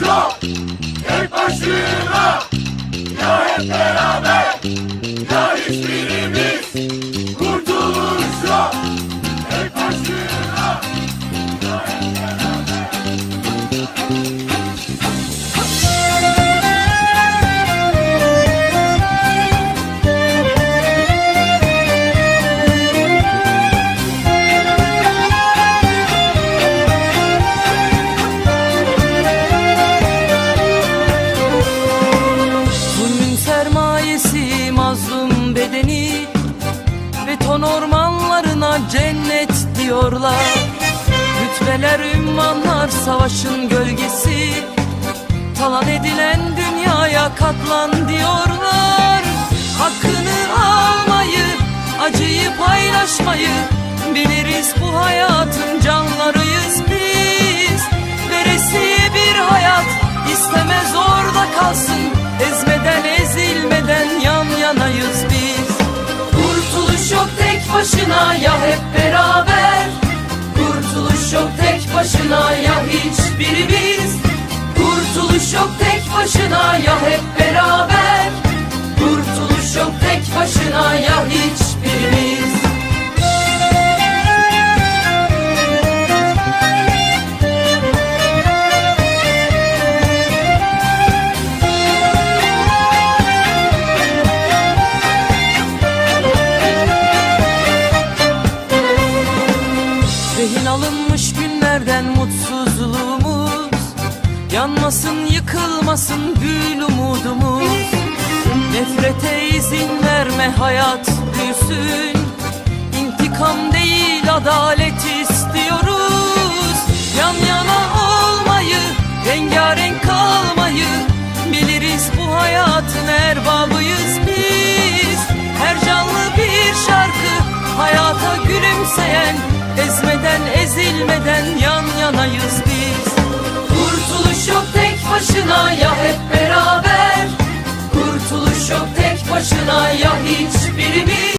Tek başına Ya hep beraber ormanlarına cennet diyorlar. Rütbeler, ünvanlar, savaşın gölgesi. Talan edilen dünyaya katlan diyorlar. Hakkını almayı, acıyı paylaşmayı Biliriz. Bu hayatın canlarıyız biz. Veresiye bir hayat istemez orada kalsın başına ya hep beraber. Kurtuluş yok tek başına ya hiçbirimiz. Kurtuluş yok tek başına ya hep beraber Rehin alınmış günlerden mutsuzluğumuz. Yanmasın yıkılmasın gül umudumuz. Nefrete izin verme hayat büyüsün. İntikam değil adalet istiyoruz. Yan yana olmayı, rengarenk kalmayı Biliriz bu hayatın erbabıyız biz. Her canlı bir şarkı hayata gülümseyen Ezmeden ezilmeden yan yanayız biz. Kurtuluş yok tek başına ya hep beraber. Kurtuluş yok tek başına ya